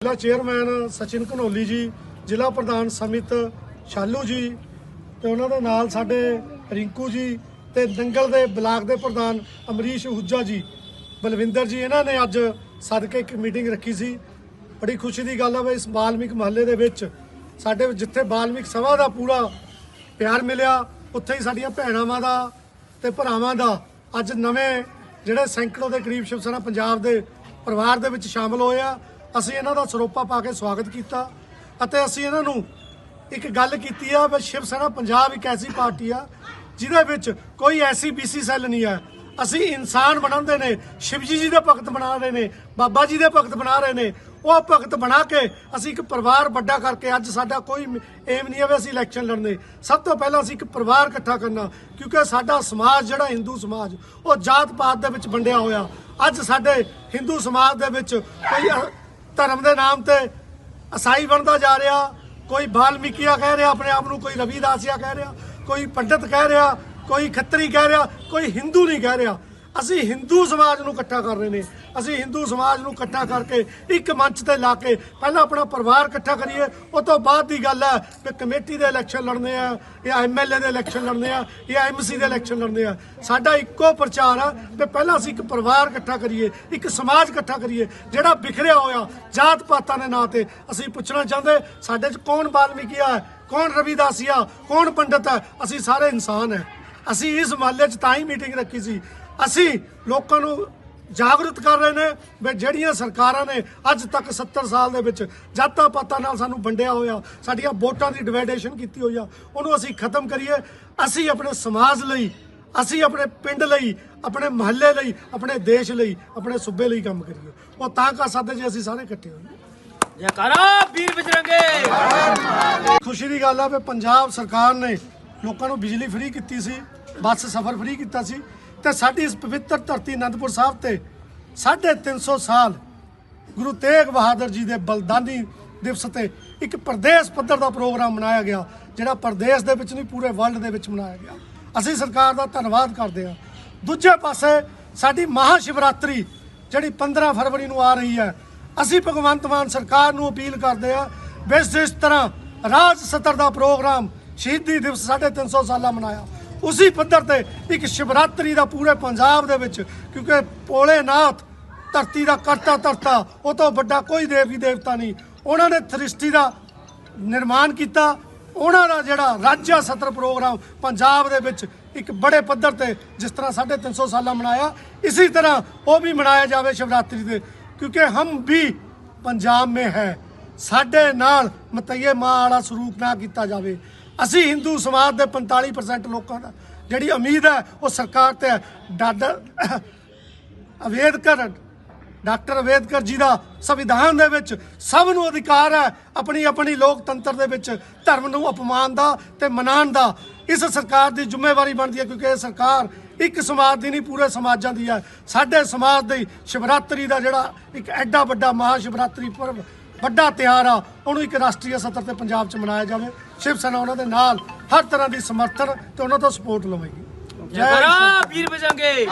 ਜ਼ਿਲ੍ਹਾ ਚੇਅਰਮੈਨ ਸਚਿਨ ਘਨੋਲੀ ਜੀ, ਜ਼ਿਲ੍ਹਾ ਪ੍ਰਧਾਨ ਸਮਿਤ ਸ਼ਾਲੂ ਜੀ ਤੇ ਉਹਨਾਂ ਦੇ ਨਾਲ ਸਾਡੇ ਰਿੰਕੂ ਜੀ ਤੇ ਦੰਗਲ ਦੇ ਬਲਾਕ ਦੇ ਪ੍ਰਧਾਨ ਅਮਰੀਸ਼ ਹੁੱਜਾ ਜੀ, ਬਲਵਿੰਦਰ ਜੀ, ਇਹਨਾਂ ਨੇ ਅੱਜ ਸਦਕੇ ਇੱਕ ਮੀਟਿੰਗ ਰੱਖੀ ਸੀ। ਬੜੀ ਖੁਸ਼ੀ ਦੀ ਗੱਲ ਆ ਵੀ ਇਸ ਬਾਲਮਿਕ ਮਹੱਲੇ ਦੇ ਵਿੱਚ ਸਾਡੇ ਜਿੱਥੇ ਬਾਲਮਿਕ ਸਭਾ ਦਾ ਪੂਰਾ ਪਿਆਰ ਮਿਲਿਆ, ਉੱਥੇ ਹੀ ਸਾਡੀਆਂ ਭੈਣਾਵਾਂ ਦਾ ਤੇ ਭਰਾਵਾਂ ਦਾ ਅੱਜ ਨਵੇਂ ਜਿਹੜੇ ਸੈਂਕੜੋ ਦੇ ਕਰੀਬ ਸ਼ਿਵ ਪੰਜਾਬ ਦੇ ਪਰਿਵਾਰ ਦੇ ਵਿੱਚ ਸ਼ਾਮਲ ਹੋਏ ਆ। ਅਸੀਂ ਇਹਨਾਂ ਦਾ ਸਰੋਪਾ ਪਾ ਕੇ ਸਵਾਗਤ ਕੀਤਾ ਅਤੇ ਅਸੀਂ ਇਹਨਾਂ ਨੂੰ ਇੱਕ ਗੱਲ ਕੀਤੀ ਆ, ਵੀ ਸ਼ਿਵ ਸੈਨਾ ਪੰਜਾਬ ਇੱਕ ਐਸੀ ਪਾਰਟੀ ਆ, ਜਿਹਦੇ ਵਿੱਚ ਕੋਈ ਐਸੀ ਬੀਸੀ ਸੈੱਲ ਨਹੀਂ ਹੈ। ਅਸੀਂ ਇਨਸਾਨ ਬਣਾਉਂਦੇ ਨੇ, ਸ਼ਿਵਜੀ ਜੀ ਦੇ ਭਗਤ ਬਣਾ ਰਹੇ ਨੇ, ਬਾਬਾ ਜੀ ਦੇ ਭਗਤ ਬਣਾ ਰਹੇ ਨੇ, ਉਹ ਭਗਤ ਬਣਾ ਕੇ ਅਸੀਂ ਇੱਕ ਪਰਿਵਾਰ ਵੱਡਾ ਕਰਕੇ ਅੱਜ ਸਾਡਾ ਕੋਈ ਏਮ ਨਹੀਂ ਹੈ ਵੀ ਅਸੀਂ ਇਲੈਕਸ਼ਨ ਲੜਨੇ ਸਭ ਤੋਂ ਪਹਿਲਾਂ ਅਸੀਂ ਇੱਕ ਪਰਿਵਾਰ ਇਕੱਠਾ ਕਰਨਾ, ਕਿਉਂਕਿ ਸਾਡਾ ਸਮਾਜ, ਜਿਹੜਾ ਹਿੰਦੂ ਸਮਾਜ, ਉਹ ਜਾਤ ਪਾਤ ਦੇ ਵਿੱਚ ਵੰਡਿਆ ਹੋਇਆ। ਅੱਜ ਸਾਡੇ ਹਿੰਦੂ ਸਮਾਜ ਦੇ ਵਿੱਚ ਕੋਈ ਧਰਮ ਦੇ ਨਾਮ ਤੇ ਅਸਾਈ ਬਣਦਾ ਜਾ ਰਿਹਾ। ਕੋਈ ਬਾਲਮੀਕੀਆ ਕਹਿ ਰਿਹਾ, ਆਪਣੇ ਆਪ ਨੂੰ ਕੋਈ ਰਵੀਦਾਸੀਆ ਕਹਿ ਰਿਹਾ, ਕੋਈ ਪੰਡਤ ਕਹਿ ਰਿਹਾ, ਕੋਈ ਖੱਤਰੀ ਕਹਿ ਰਿਹਾ, ਕੋਈ ਹਿੰਦੂ ਨਹੀਂ ਕਹਿ ਰਿਹਾ। ਅਸੀਂ ਹਿੰਦੂ ਸਮਾਜ ਨੂੰ ਇਕੱਠਾ ਕਰ ਰਹੇ ਨੇ। ਅਸੀਂ ਹਿੰਦੂ ਸਮਾਜ ਨੂੰ ਇਕੱਠਾ ਕਰਕੇ ਇੱਕ ਮੰਚ ਤੇ ਲਾ ਕੇ ਪਹਿਲਾਂ ਆਪਣਾ ਪਰਿਵਾਰ ਇਕੱਠਾ ਕਰੀਏ ਉਸ ਤੋਂ ਬਾਅਦ ਦੀ ਗੱਲ ਹੈ ਕਿ ਕਮੇਟੀ ਦੇ ਇਲੈਕਸ਼ਨ ਲੜਨੇ ਆ, ਜਾਂ ਐਮਐਲਏ ਦੇ ਇਲੈਕਸ਼ਨ ਲੜਨੇ ਆ, ਜਾਂ ਐਮਸੀ ਦੇ ਇਲੈਕਸ਼ਨ ਲੜਨੇ ਆ। ਸਾਡਾ ਇੱਕੋ ਪ੍ਰਚਾਰ ਆ ਕਿ ਪਹਿਲਾਂ ਅਸੀਂ ਇੱਕ ਪਰਿਵਾਰ ਇਕੱਠਾ ਕਰੀਏ, ਇੱਕ ਸਮਾਜ ਇਕੱਠਾ ਕਰੀਏ, ਜਿਹੜਾ ਬਿਖਰਿਆ ਹੋਇਆ ਜਾਤ ਪਾਤਾਂ ਦੇ ਨਾਂ ਤੇ। ਅਸੀਂ ਪੁੱਛਣਾ ਚਾਹੁੰਦੇ, ਸਾਡੇ 'ਚ ਕੌਣ ਬਾਲਮੀਕੀਆ ਹੈ ਕੌਣ ਰਵਿਦਾਸੀਆ ਕੌਣ ਪੰਡਤ ਹੈ ਅਸੀਂ ਸਾਰੇ ਇਨਸਾਨ ਹੈ ਅਸੀਂ ਇਸ ਮਹੱਲੇ 'ਚ ਤਾਂ ਹੀ ਮੀਟਿੰਗ ਰੱਖੀ ਸੀ। ਅਸੀਂ ਲੋਕਾਂ ਨੂੰ ਜਾਗਰੂਕ ਕਰ ਰਹੇ ਨੇ ਵੀ ਜਿਹੜੀਆਂ ਸਰਕਾਰਾਂ ਨੇ ਅੱਜ ਤੱਕ 70 ਸਾਲ ਦੇ ਵਿੱਚ ਜਾਤਾਂ ਪਾਤਾਂ ਨਾਲ ਸਾਨੂੰ ਵੰਡਿਆ ਹੋਇਆ ਸਾਡੀਆਂ ਵੋਟਾਂ ਦੀ ਡਿਵਾਈਡੇਸ਼ਨ ਕੀਤੀ ਹੋਈ ਆ ਉਹਨੂੰ ਅਸੀਂ ਖਤਮ ਕਰੀਏ। ਅਸੀਂ ਆਪਣੇ ਸਮਾਜ ਲਈ ਅਸੀਂ ਆਪਣੇ ਪਿੰਡ ਲਈ ਆਪਣੇ ਮਹੱਲੇ ਲਈ ਆਪਣੇ ਦੇਸ਼ ਲਈ ਆਪਣੇ ਸੂਬੇ ਲਈ ਕੰਮ ਕਰੀਏ। ਉਹ ਤਾਂ ਕਰ ਸਕਦੇ ਜੇ ਅਸੀਂ ਸਾਰੇ ਇਕੱਠੇ ਹੋਈਏ। ਜੈਕਾਰਾ ਵੀਰ ਬਜਰੰਗੇ। ਖੁਸ਼ੀ ਦੀ ਗੱਲ ਆ ਵੀ ਪੰਜਾਬ ਸਰਕਾਰ ਨੇ ਲੋਕਾਂ ਨੂੰ ਬਿਜਲੀ ਫ੍ਰੀ ਕੀਤੀ ਸੀ ਬੱਸ ਸਫ਼ਰ ਫ੍ਰੀ ਕੀਤਾ ਸੀ। ਤੇ ਸਾਡੀ ਇਸ ਪਵਿੱਤਰ ਧਰਤੀ ਅਨੰਦਪੁਰ ਸਾਹਿਬ ਤੇ 350 ਸਾਲ ਗੁਰੂ ਤੇਗ ਬਹਾਦਰ ਜੀ ਦੇ ਬਲਦਾਨੀ ਦਿਵਸ ਤੇ ਇੱਕ ਪ੍ਰਦੇਸ਼ ਪੱਧਰ ਦਾ ਪ੍ਰੋਗਰਾਮ ਮਨਾਇਆ ਗਿਆ, ਜਿਹੜਾ ਪ੍ਰਦੇਸ਼ ਦੇ ਵਿੱਚ ਨਹੀਂ, ਪੂਰੇ ਵਰਲਡ ਦੇ ਵਿੱਚ ਮਨਾਇਆ ਗਿਆ। ਅਸੀਂ ਸਰਕਾਰ ਦਾ ਧੰਨਵਾਦ ਕਰਦੇ ਹਾਂ। ਦੂਜੇ ਪਾਸੇ ਸਾਡੀ ਮਹਾ ਸ਼ਿਵਰਾਤਰੀ ਜਿਹੜੀ 15 ਫਰਵਰੀ ਨੂੰ ਆ ਰਹੀ ਹੈ, ਅਸੀਂ ਭਗਵੰਤ ਮਾਨ ਸਰਕਾਰ ਨੂੰ ਅਪੀਲ ਕਰਦੇ ਹਾਂ, ਵੀ ਇਸ ਤਰ੍ਹਾਂ ਰਾਜ ਸਤਰ ਦਾ ਪ੍ਰੋਗਰਾਮ ਸ਼ਹੀਦੀ ਦਿਵਸ 350 ਸਾਲਾ ਮਨਾਇਆ। ਉਸੇ ਪੱਧਰ ਤੇ ਇੱਕ ਸ਼ਿਵਰਾਤਰੀ ਦਾ ਪੂਰੇ ਪੰਜਾਬ ਦੇ ਵਿੱਚ, ਕਿਉਂਕਿ ਭੋਲੇਨਾਥ ਧਰਤੀ ਦਾ ਕਰਤਾ ਧਰਤਾ, ਉਹ ਤੋਂ ਵੱਡਾ ਕੋਈ ਦੇਵੀ ਦੇਵਤਾ ਨਹੀਂ। ਉਹਨਾਂ ਨੇ ਸ੍ਰਿਸ਼ਟੀ ਦਾ ਨਿਰਮਾਣ ਕੀਤਾ। ਉਹਨਾਂ ਦਾ ਜਿਹੜਾ ਰਾਜਾ ਸਤਰ ਪ੍ਰੋਗਰਾਮ ਪੰਜਾਬ ਦੇ ਵਿੱਚ ਇੱਕ ਬੜੇ ਪੱਧਰ ਤੇ ਜਿਸ ਤਰ੍ਹਾਂ 350 ਸਾਲਾਂ ਮਨਾਇਆ, ਇਸੇ ਤਰ੍ਹਾਂ ਉਹ ਵੀ ਮਨਾਇਆ ਜਾਵੇ ਸ਼ਿਵਰਾਤਰੀ ਦੇ। ਕਿਉਂਕਿ ਹਮ ਵੀ ਪੰਜਾਬ ਮੇ ਹੈ। ਸਾਡੇ ਨਾਲ ਮਤਈਏ ਮਾਂ ਵਾਲਾ ਸਲੂਕ ਨਾ ਕੀਤਾ ਜਾਵੇ। ਅਸੀਂ ਹਿੰਦੂ ਸਮਾਜ ਦੇ 45% ਲੋਕਾਂ ਦਾ, ਜਿਹੜੀ ਉਮੀਦ ਹੈ, ਉਹ ਸਰਕਾਰ ਤੇ ਹੈ। ਡਾਕਟਰ ਅਵੇਦਕਰ ਡਾਕਟਰ ਅਵੇਦਕਰ ਜੀ ਦਾ ਸੰਵਿਧਾਨ ਦੇ ਵਿੱਚ ਸਭ ਨੂੰ ਅਧਿਕਾਰ ਹੈ ਆਪਣੀ ਆਪਣੀ ਲੋਕਤੰਤਰ ਦੇ ਵਿੱਚ ਧਰਮ ਨੂੰ ਅਪਮਾਨ ਦਾ ਤੇ ਮਨਾਉਣ ਦਾ। ਇਸ ਸਰਕਾਰ ਦੀ ਜ਼ਿੰਮੇਵਾਰੀ ਬਣਦੀ ਹੈ, ਕਿਉਂਕਿ ਇਹ ਸਰਕਾਰ ਇੱਕ ਸਮਾਜ ਦੀ ਨਹੀਂ, ਪੂਰੇ ਸਮਾਜਾਂ ਦੀ ਹੈ। ਸਾਡੇ ਸਮਾਜ ਦੇ ਸ਼ਿਵਰਾਤਰੀ ਦਾ ਜਿਹੜਾ ਇੱਕ ਐਡਾ ਵੱਡਾ ਮਹਾ ਸ਼ਿਵਰਾਤਰੀ ਪਰਵ ਵੱਡਾ ਤਿਉਹਾਰ ਆ ਉਹਨੂੰ ਇੱਕ ਰਾਸ਼ਟਰੀ ਸਤਰ ਤੇ ਪੰਜਾਬ 'ਚ ਮਨਾਇਆ ਜਾਵੇ। ਸ਼ਿਵ ਸੈਨਾ ਉਹਨਾਂ ਦੇ ਨਾਲ ਹਰ ਤਰ੍ਹਾਂ ਦੀ ਸਮਰਥਨ ਤੇ ਉਹਨਾਂ ਤੋਂ ਸਪੋਰਟ ਲਵੇਗੀ। ਜੈ ਵੀਰ ਬਜਰੰਗੇ